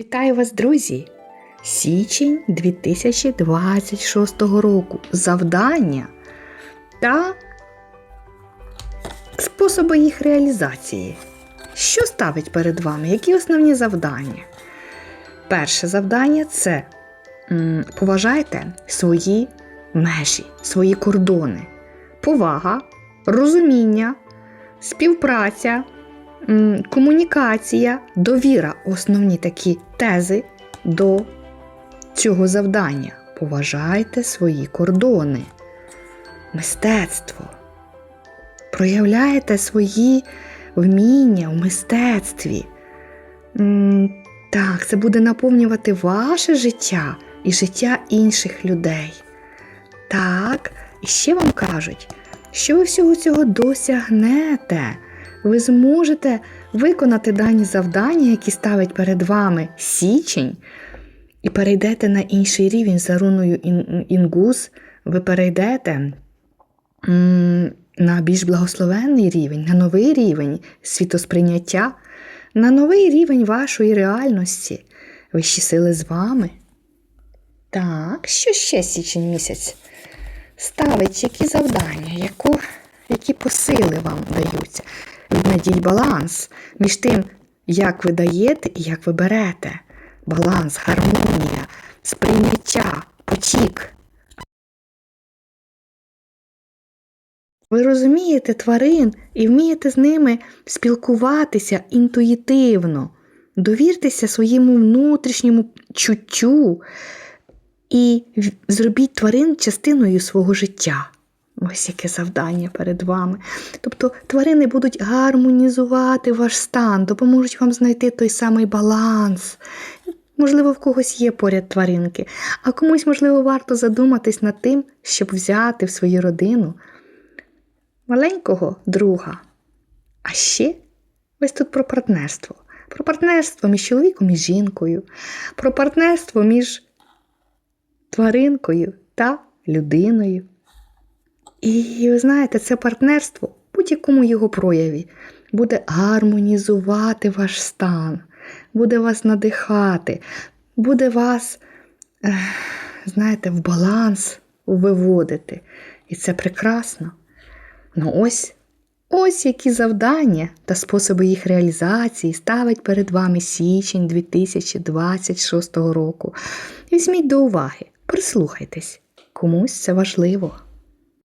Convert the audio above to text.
Вітаю вас, друзі! Січень 2026 року. Завдання та способи їх реалізації. Що ставить перед вами? Які основні завдання? Перше завдання це поважайте свої межі, свої кордони. Повага, розуміння, співпраця, комунікація, довіра основні такі тези до цього завдання. Поважайте свої кордони, мистецтво. Проявляйте свої вміння в мистецтві. Так, це буде наповнювати ваше життя і життя інших людей. Так, і ще вам кажуть, що ви всього цього досягнете. Ви зможете виконати дані завдання, які ставить перед вами січень, і перейдете на інший рівень за руною ін- інгус. Ви перейдете на більш благословенний рівень, на новий рівень світосприйняття, на новий рівень вашої реальності. Вищі сили з вами. Так, що ще січень місяць? Ставить які завдання, яку, які посили вам даються. Віднайдіть баланс між тим, як ви даєте і як ви берете. Баланс, гармонія, сприйняття, потік. Ви розумієте тварин і вмієте з ними спілкуватися інтуїтивно. Довіртеся своєму внутрішньому чуттю і зробіть тварин частиною свого життя. Ось яке завдання перед вами. Тобто тварини будуть гармонізувати ваш стан, допоможуть вам знайти той самий баланс. Можливо, в когось є поряд тваринки, а комусь, можливо, варто задуматись над тим, щоб взяти в свою родину маленького друга. А ще ось тут про партнерство. Про партнерство між чоловіком і жінкою, про партнерство між тваринкою та людиною. І ви знаєте, це партнерство в будь-якому його прояві буде гармонізувати ваш стан, буде вас надихати, буде вас, знаєте, в баланс виводити. І це прекрасно. Ну ось, ось які завдання та способи їх реалізації ставить перед вами січень 2026 року. Візьміть до уваги, прислухайтесь, комусь це важливо.